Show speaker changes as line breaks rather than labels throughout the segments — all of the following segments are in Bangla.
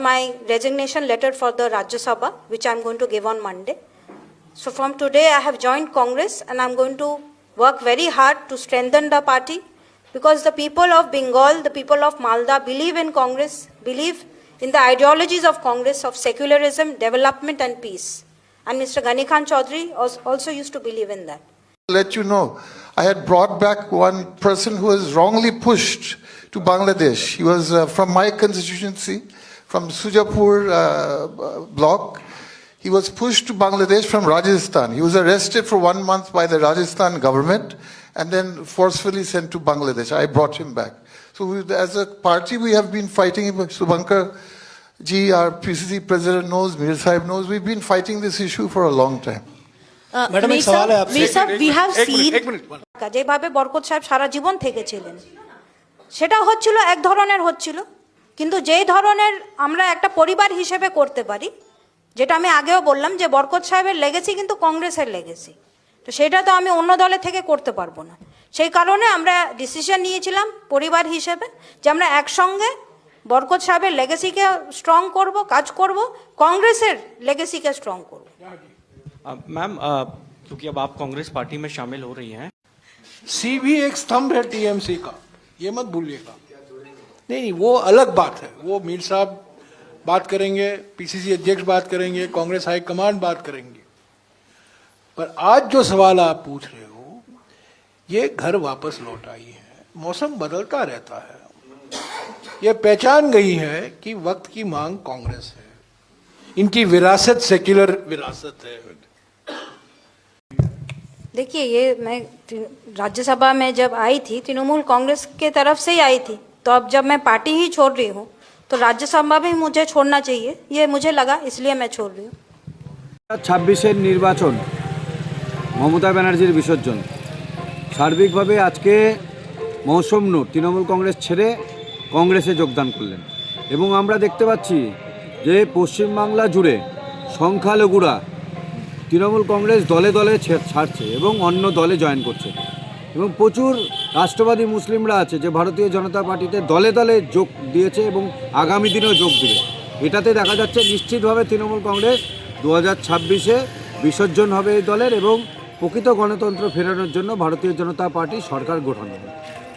my resignation letter for the Rajya Sabha, which I'm going to give on Monday. So from today, I have joined Congress and I'm going to work very hard to strengthen the party because the people of Bengal, the people of Malda believe in Congress, believe in the ideologies of Congress of secularism, development, and peace. And Mr. Ghani Khan Chaudhary also used to believe in that.
let you know, I had brought back one person who was wrongly pushed to Bangladesh. He was uh, from my constituency, from Sujapur uh, block. He was pushed to Bangladesh from Rajasthan. He was arrested for one month by the Rajasthan government and then forcefully sent to Bangladesh. I brought him back. So we, as a party, we have been fighting. Subankar ji, our PCC president knows, Mir Sahib knows, we've been fighting this issue for a long time.
সেটা হচ্ছিল এক ধরনের হচ্ছিল কিন্তু যেই ধরনের আমরা একটা পরিবার হিসেবে করতে পারি যেটা আমি আগেও বললাম যে বরকত সাহেবের লেগেছি কিন্তু কংগ্রেসের লেগেছি তো সেটা তো আমি অন্য দলে থেকে করতে পারবো না সেই কারণে আমরা ডিসিশন নিয়েছিলাম পরিবার হিসেবে যে আমরা একসঙ্গে বরকত সাহেবের লেগেসিকে স্ট্রং করব কাজ করব কংগ্রেসের লেগেসিকে স্ট্রং করব
अ, मैम अ, क्योंकि अब आप कांग्रेस पार्टी में शामिल हो रही हैं
सी भी एक स्तंभ है टीएमसी का ये मत भूलिएगा नहीं नहीं, वो अलग बात है। वो मीर साहब बात करेंगे, पीसीसी अध्यक्ष बात करेंगे, कांग्रेस हाईकमांड बात करेंगे। पर आज जो सवाल आप पूछ रहे हो, ये घर वापस लौट आई है, मौसम बदलता रहता है। ये पहचान गई है कि वक्त की मांग कांग्रेस है। इनकी विरासत सेक्युलर विरासत है।
देखिए, ये मैं राज्यसभा में जब आई थी, तृणमूल कांग्रेस के तरफ़ से ही आई थी। तो अब जब मैं पार्टी ही छोड़ रही हूँ तो राज्यसभा भी मुझे छोड़ना चाहिए ये मुझे लगा इसलिए मैं छोड़ रही हूँ
ছাব্বিশের নির্বাচন মমতা ব্যানার্জির বিসর্জন সার্বিকভাবে আজকে মৌসুম নূর তৃণমূল কংগ্রেস ছেড়ে কংগ্রেসে যোগদান করলেন এবং আমরা দেখতে পাচ্ছি যে পশ্চিমবাংলা জুড়ে সংখ্যালঘুরা তৃণমূল কংগ্রেস দলে দলে ছে- ছাড়ছে এবং অন্য দলে জয়েন করছে এবং প্রচুর রাষ্ট্রবাদী মুসলিমরা আছে যে ভারতীয় জনতা পার্টিতে দলে দলে যোগ দিয়েছে এবং আগামী দিনেও যোগ দেবে। এটাতে দেখা যাচ্ছে নিশ্চিতভাবে তৃণমূল কংগ্রেস দু হাজার ছাব্বিশে বিসর্জন হবে এই দলের এবং প্রকৃত গণতন্ত্র ফেরানোর জন্য ভারতীয় জনতা পার্টি সরকার গঠন হবে।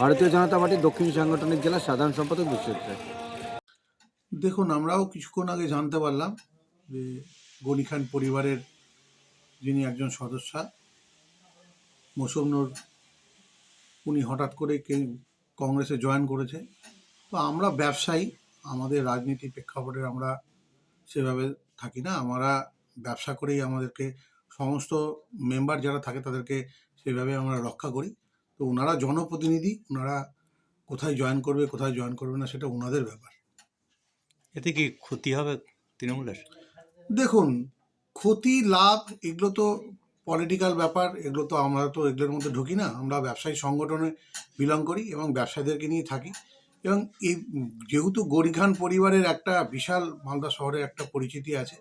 ভারতীয় জনতা পার্টির দক্ষিণ সাংগঠনিক জেলার সাধারণ সম্পাদক বিশ্বজিৎ
দেখুন, আমরাও কিছুক্ষণ আগে জানতে পারলাম যে গনি খান পরিবারের যিনি একজন সদস্যা মৌসুমনুর উনি হঠাৎ করে কে কংগ্রেসে জয়েন করেছে। তো আমরা ব্যবসায়ী আমাদের রাজনীতি প্রেক্ষাপটে আমরা সেভাবে থাকি না। আমরা ব্যবসা করেই আমাদেরকে সমস্ত মেম্বার যারা থাকে তাদেরকে সেভাবে আমরা রক্ষা করি। তো ওনারা জনপ্রতিনিধি ওনারা কোথায় জয়েন করবে কোথায় জয়েন করবে না সেটা ওনাদের ব্যাপার।
এতে কি ক্ষতি হবে তৃণমূলের?
দেখুন ক্ষতি লাভ এগুলো তো পলিটিক্যাল ব্যাপার, এগুলো তো আমরা তো এগুলোর মধ্যে ঢুকি না। আমরা ব্যবসায়ী সংগঠনে বিলং করি এবং ব্যবসায়ীদেরকে নিয়ে থাকি। এবং এই যেহেতু গরিখান পরিবারের একটা বিশাল মালদা শহরে একটা পরিচিতি আছে,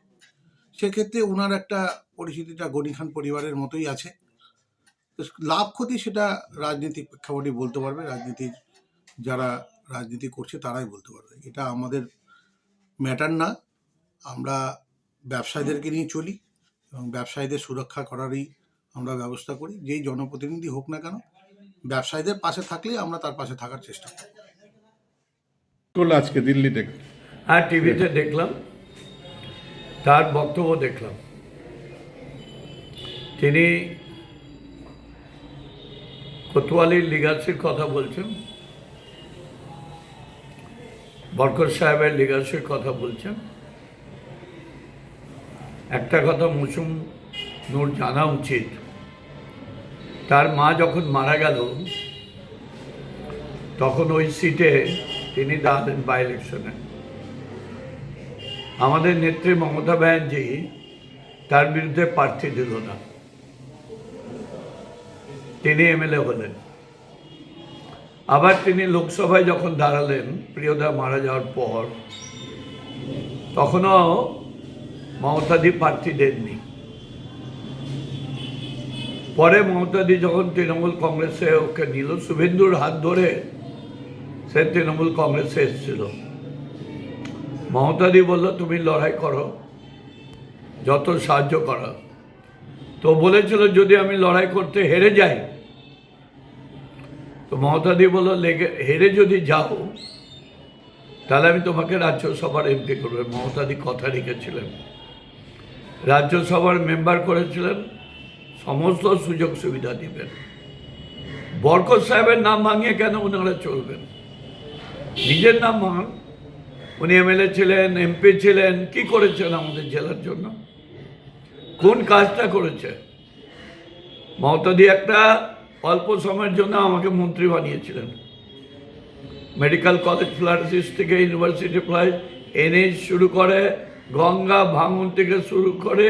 সেক্ষেত্রে ওনার একটা পরিচিতিটা গরিখান পরিবারের মতোই আছে। লাভ ক্ষতি সেটা রাজনীতিক প্রেক্ষাপটে বলতে পারবে, রাজনীতির যারা রাজনীতি করছে তারাই বলতে পারবে। এটা আমাদের ম্যাটার না। আমরা ব্যবসায়ীদেরকে নিয়ে চলি। এবং ব্যবসায়ীদের সুরক্ষা করারই আমরা ব্যবস্থা করি। যেই জনপ্রতিনিধি হোক না কেন ব্যবসায়ীদের পাশে থাকলে আমরা তার পাশে থাকার চেষ্টা করি।
করল আজকে দিল্লি থেকে?
হ্যাঁ টিভিতে দেখলাম তার বক্তব্য দেখলাম। তিনি কোতোয়ালির লিগাসির কথা বলছেন বরকত সাহেবের লিগাসির কথা বলছেন। একটা কথা মৌসুম নূর জানা উচিত। তার মা যখন মারা গেল, তখন ওই সিটে তিনি দাঁড়ালেন বাই ইলেকশনে আমাদের নেত্রী মমতা ব্যানার্জি তার বিরুদ্ধে প্রার্থী দিল না। তিনি এমএলএ হলেন। আবার তিনি লোকসভায় যখন দাঁড়ালেন, প্রিয়দা মারা যাওয়ার পর, তখনও মমতাদি প্রার্থী দেননি। পরে মমতাদি যখন তৃণমূল কংগ্রেসে ওকে নিল, শুভেন্দুর হাত ধরে সে তৃণমূল কংগ্রেসে এসেছিল। মমতাদি বলল, তুমি লড়াই করো, যত সাহায্য করো। তো বলেছিল, যদি আমি লড়াই করতে হেরে যাই? তো মমতাদি বলল, লেগে, হেরে যদি যাও, তাহলে আমি তোমাকে রাজ্যসভার এমপি করবে। মমতাদি কথা রেখেছিলেন। রাজ্যসভার মেম্বার করেছিলেন, সমস্ত সুযোগ সুবিধা দিবেন। বরকত সাহেবের নাম ভাঙিয়ে কেন ওনারা চলবেন? নিজের নাম ভাঙান। উনি এমএলএ ছিলেন, এমপি ছিলেন, কি করেছেন আমাদের জেলার জন্য? কোন কাজটা করেছে? মমতাদি একটা অল্প সময়ের জন্য আমাকে মন্ত্রী বানিয়েছিলেন। মেডিকেল কলেজ ফ্লাইসিস থেকে ইউনিভার্সিটি ফ্লাইট এনএইচ শুরু করে গঙ্গা ভাঙন থেকে শুরু করে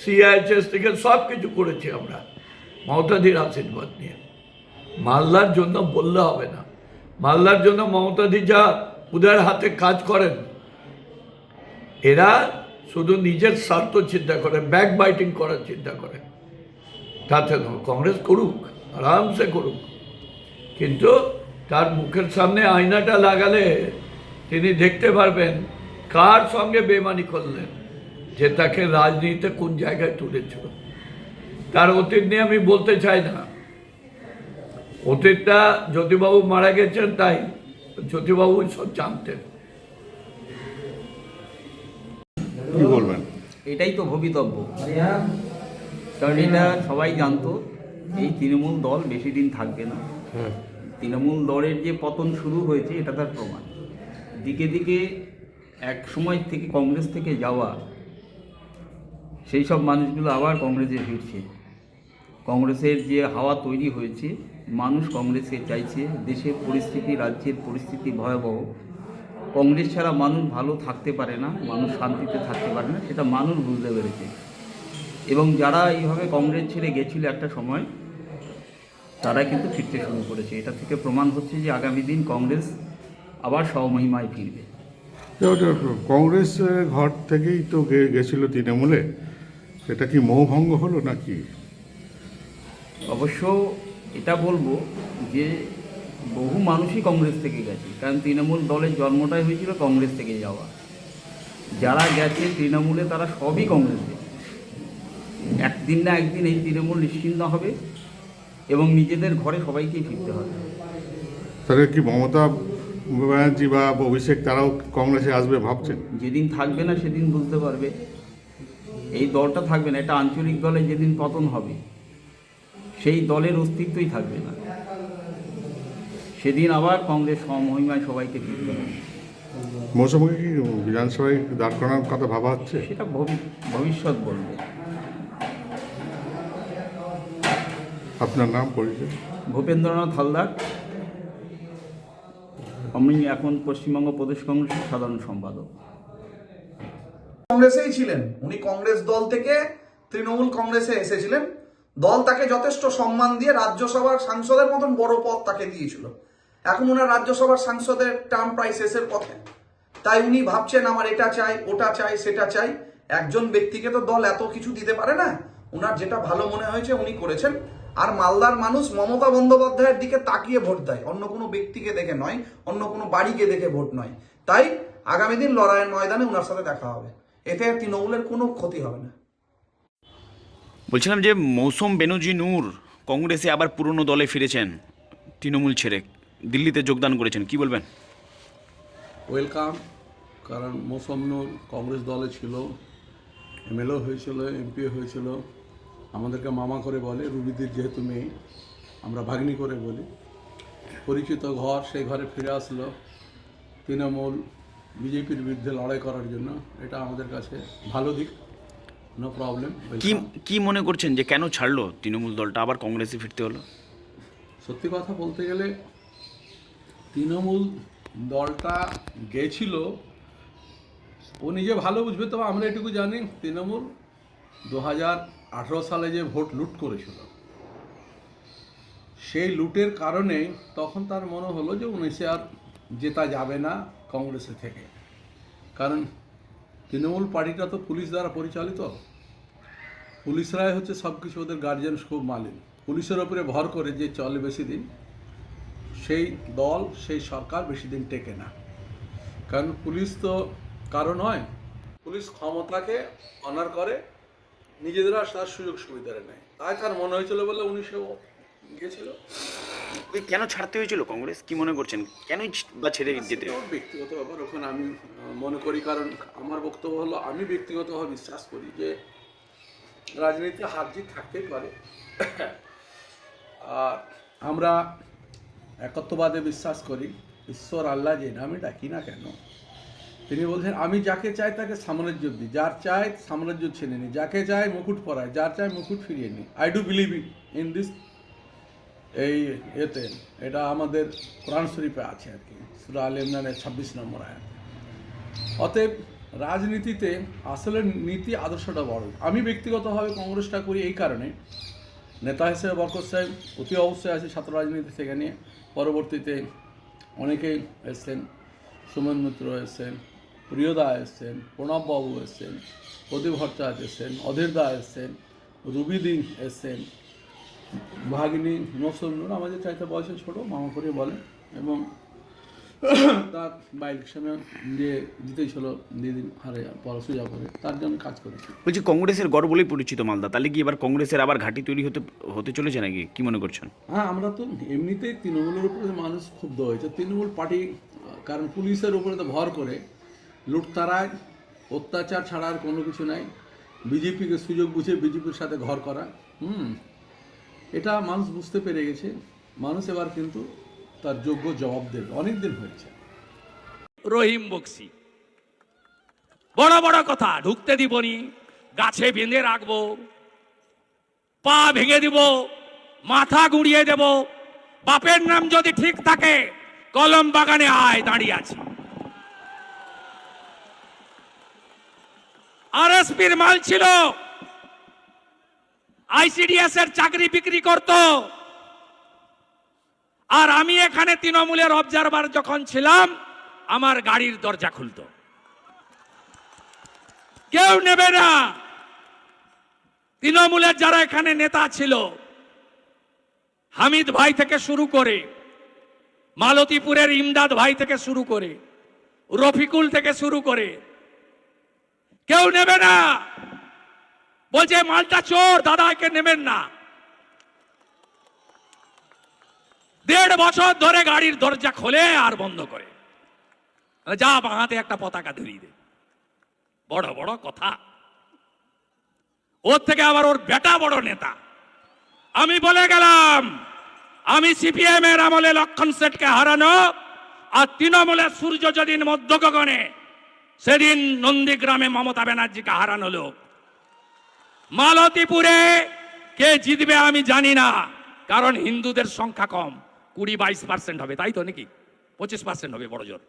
সিআইএচএস থেকে সব কিছু করেছি আমরা। মমতাদির আশীর্বাদ নিয়ে। মালদার জন্য বললে হবে না। মালদার জন্য মমতাদি যা উদার হাতে কাজ করেন, এরা শুধু নিজের স্বার্থ চিন্তা করে ব্যাক বাইটিং করার চিন্তা করে। তাতে কংগ্রেস করুক, আরামসে করুক। কিন্তু তার মুখের সামনে আয়নাটা লাগালে তিনি দেখতে পারবেন কার সঙ্গে বেমানি করলেন? যে তাকে রাজনীতিতে কোন জায়গায় তুলেছিল তার অতীত নিয়ে আমি বলতে চাই না। অতীতটা জ্যোতিবাবু মারা গেছেন তাই জ্যোতিবাবু সব জানতেন।
কি বলবেন?
এটাই তো ভবিতব্য। কারণ এটা সবাই জানতো এই তৃণমূল দল বেশি দিন থাকবে না। তৃণমূল দলের যে পতন শুরু হয়েছে এটা তার প্রমাণ। দিকে দিকে এক সময় থেকে কংগ্রেস থেকে যাওয়া সেই সব মানুষগুলো আবার কংগ্রেসে ফিরছে। কংগ্রেসের যে হাওয়া তৈরি হয়েছে, মানুষ কংগ্রেসকে চাইছে, দেশের পরিস্থিতি, রাজ্যের পরিস্থিতি ভয়াবহ। কংগ্রেস ছাড়া মানুষ ভালো থাকতে পারে না, মানুষ শান্তিতে থাকতে পারে না, সেটা মানুষ বুঝতে পেরেছে। এবং যারা এইভাবে কংগ্রেস ছেড়ে গেছিল একটা সময়, তারা কিন্তু ফিরতে শুরু করেছে। এটা থেকে প্রমাণ হচ্ছে যে আগামী দিন কংগ্রেস আবার স্বমহিমায় ফিরবে।
ওটা কংগ্রেসের ঘর থেকেই তো গেছিল তৃণমূলে। এটা কি মোহভঙ্গ হলো নাকি?
অবশ্য এটা বলব যে বহু মানুষই কংগ্রেস থেকে গেছে কারণ তৃণমূল দলের জন্মটাই হয়েছিল কংগ্রেস থেকে যাওয়া। যারা গেছে তৃণমূলে তারা সবই কংগ্রেসে। একদিন না একদিন এই তৃণমূল নিশ্চিন্ন হবে এবং নিজেদের ঘরে সবাইকেই ফিরতে হবে।
তাহলে কি মমতা ব্যানার্জি বা অভিষেক তারাও কংগ্রেসে আসবে ভাবছেন।
যেদিন থাকবে না সেদিন বুঝতে পারবে। এই দলটা থাকবে না এটা আঞ্চলিক দলে যেদিন পতন হবে সেই দলের অস্তিত্বই থাকবে না। সেদিন আবার কংগ্রেস সমহিমায় সবাইকে ফিরতে হবে
মৌসুমকে কি বিধানসভায় দাঁড় করানোর কথা ভাবা হচ্ছে?
সেটা ভবি- ভবিষ্যৎ বলবে।
আপনার নাম পরিচয়?
ভূপেন্দ্রনাথ হালদার। আমি এখন পশ্চিমবঙ্গ প্রদেশ কংগ্রেসের সাধারণ সম্পাদক।
কংগ্রেসেই ছিলেন। উনি কংগ্রেস দল থেকে তৃণমূল কংগ্রেসে এসেছিলেন। দল তাকে যথেষ্ট সম্মান দিয়ে রাজ্যসভার সাংসদের মতন বড় পদ তাকে দিয়েছিল। এখন ওনার রাজ্যসভার সাংসদের টার্ম প্রায় শেষের পথে। তাই উনি ভাবছেন, আমার এটা চাই, ওটা চাই, সেটা চাই। একজন ব্যক্তিকে তো দল এত কিছু দিতে পারে না। ওনার যেটা ভালো মনে হয়েছে উনি করেছেন। আর মালদার মানুষ মমতা বন্দ্যোপাধ্যায়ের দিকে তাকিয়ে ভোট দেয়। অন্য কোনো ব্যক্তিকে দেখে নয় অন্য কোনো বাড়িকে দেখে ভোট নয়। তাই আগামী দিন লড়াইয়ের ময়দানে ওনার সাথে দেখা হবে। এতে তৃণমূলের কোনো ক্ষতি হবে না।
বলছিলাম যে মৌসুম বেনুজি নূর কংগ্রেসে আবার পুরনো দলে ফিরেছেন তৃণমূল ছেড়ে। দিল্লিতে যোগদান করেছেন কি বলবেন?
ওয়েলকাম কারণ মৌসুম নূর কংগ্রেস দলে ছিল। এমএলএ হয়েছিল এমপি হয়েছিল। আমাদেরকে মামা করে বলে রুবিদির যেহেতু মেয়ে আমরা ভাগ্নি করে বলি। পরিচিত ঘর সেই ঘরে ফিরে আসলো তৃণমূল বিজেপির বিরুদ্ধে লড়াই করার জন্য। এটা আমাদের কাছে ভালো দিক নো প্রবলেম
কি কি মনে করছেন যে কেন ছাড়লো তৃণমূল দলটা? আবার কংগ্রেসে ফিরতে হলো?
সত্যি কথা বলতে গেলে তৃণমূল দলটা গেছিল। ও নিজে ভালো বুঝবে তবে আমরা এটুকু জানি তৃণমূল দু হাজার আঠেরো সালে যে ভোট লুট করেছিল, সেই লুটের কারণে তখন তার মনে হলো যে উনিশে আর জেতা যাবে না কংগ্রেসে থেকে। কারণ তৃণমূল পার্টিটা তো পুলিশ দ্বারা পরিচালিত। পুলিশরাই হচ্ছে সব কিছু ওদের গার্জিয়ান খুব মালিক পুলিশের ওপরে ভর করে যে চলে বেশি দিন, সেই দল, সেই সরকার বেশি দিন টেকে না। কারণ পুলিশ তো কারণ হয় পুলিশ ক্ষমতাকে অনার করে নিজেদের আর তার সুযোগ সুবিধা নেয় তাই তার মনে হয়েছিল বলে উনি সে গেছিল?
কেন ছাড়তে হয়েছিল কংগ্রেস? কি মনে করছেন? কেনই ছ- বা ছেড়ে যেতে
ব্যক্তিগত ব্যাপার। ওখানে আমি মনে করি কারণ আমার বক্তব্য হলো আমি ব্যক্তিগতভাবে বিশ্বাস করি যে রাজনীতিতে হার জিত থাকতেই পারে। আর আমরা একত্ববাদে বিশ্বাস করি ঈশ্বর আল্লাহ যে নামে ডাকি না কেন তিনি বলছেন, আমি যাকে চাই তাকে সাম্রাজ্য দিই। যার চাই সাম্রাজ্য ছেড়ে নিই। যাকে চাই মুকুট পরায় যার চাই মুকুট ফিরিয়ে নিই। I do believe in this এই এতে, এটা আমাদের কোরআন শরীফে আছে আর কি। সুরা আল ইমরানের ছাব্বিশ নম্বর আয়াত। অতএব রাজনীতিতে আসলে নীতি আদর্শটা বড়। আমি ব্যক্তিগতভাবে কংগ্রেসটা করি এই কারণে। নেতা হিসেবে বরকত সাহেব অতি অবশ্যই আছে ছাত্র রাজনীতি নিয়ে। পরবর্তীতে অনেকেই এসছেন। সুমন মিত্র এসছেন। প্রিয়দা এসছেন প্রণববাবু এসছেন প্রদীপ ভট্টাচার্য এসছেন অধীর দা এসছেন রুবিদিন এসছেন ভাগিনী নসরুল আমাদের চাইতে বয়সে ছোট মামা করে বলে এবং তার বাইক সামনে যে জিতেছিল দিদিন হারে সুজা করে তার জন্য কাজ করেছি
বলছি কংগ্রেসের গড় বলেই পরিচিত মালদা তাহলে কি এবার কংগ্রেসের আবার ঘাঁটি তৈরি হতে হতে চলেছে নাকি? কি মনে করছেন?
হ্যাঁ আমরা তো এমনিতেই তৃণমূলের উপরে মানুষ ক্ষুব্ধ হয়েছে। তৃণমূল পার্টি কারণ পুলিশের উপরে তো ভর করে লুটতারায়, অত্যাচার ছাড়া আর কোনো কিছু নাই। বিজেপিকে সুযোগ বুঝে বিজেপির সাথে ঘর করা। হুম, এটা মানুষ বুঝতে পেরে গেছে। মানুষ এবার কিন্তু তার যোগ্য জবাব দেবে। অনেক দিন হয়েছে।
রহিম বক্সি। বড় বড় কথা, ঢুকতে দিবনি গাছে বেঁধে রাখব, পা ভেঙে দিব, মাথা গুঁড়িয়ে দেব। বাপের নাম যদি ঠিক থাকে, কলম বাগানে আয় দাঁড়িয়ে আছি। আরএসপির মাল ছিল। আইসিডিএস এর চাকরি বিক্রি করত। আর আমি এখানে তৃণমূলের অবজারভার যখন ছিলাম, আমার গাড়ির দরজা খুলতো। কেউ নেবে না। তৃণমূলের যারা এখানে নেতা ছিল, হামিদ ভাই থেকে শুরু করে, মালতীপুরের ইমদাদ ভাই থেকে শুরু করে, রফিকুল থেকে শুরু করে কেউ নেবে না। বলছে মালটা চোর, দাদা, একে নেবেন না। দেড় বছর ধরে গাড়ির দরজা খোলে আর বন্ধ করে। যা বাঁহাতে একটা পতাকা ধরিয়ে দে। বড় বড় কথা। ওর থেকে আবার ওর বেটা বড় নেতা। আমি বলে গেলাম, আমি সিপিএম এর আমলে লক্ষণ সেটকে হারানো আর তৃণমূলের সূর্য যেদিন মধ্য গগনে সেদিন নন্দীগ্রামে মমতা ব্যানার্জিকে হারানো লোক। মালতীপুরে কে জিতবে আমি জানি না, কারণ হিন্দুদের সংখ্যা কম। কুড়ি বাইশ পার্সেন্ট হবে, তাই তো নাকি? পঁচিশ পার্সেন্ট হবে বড় জোর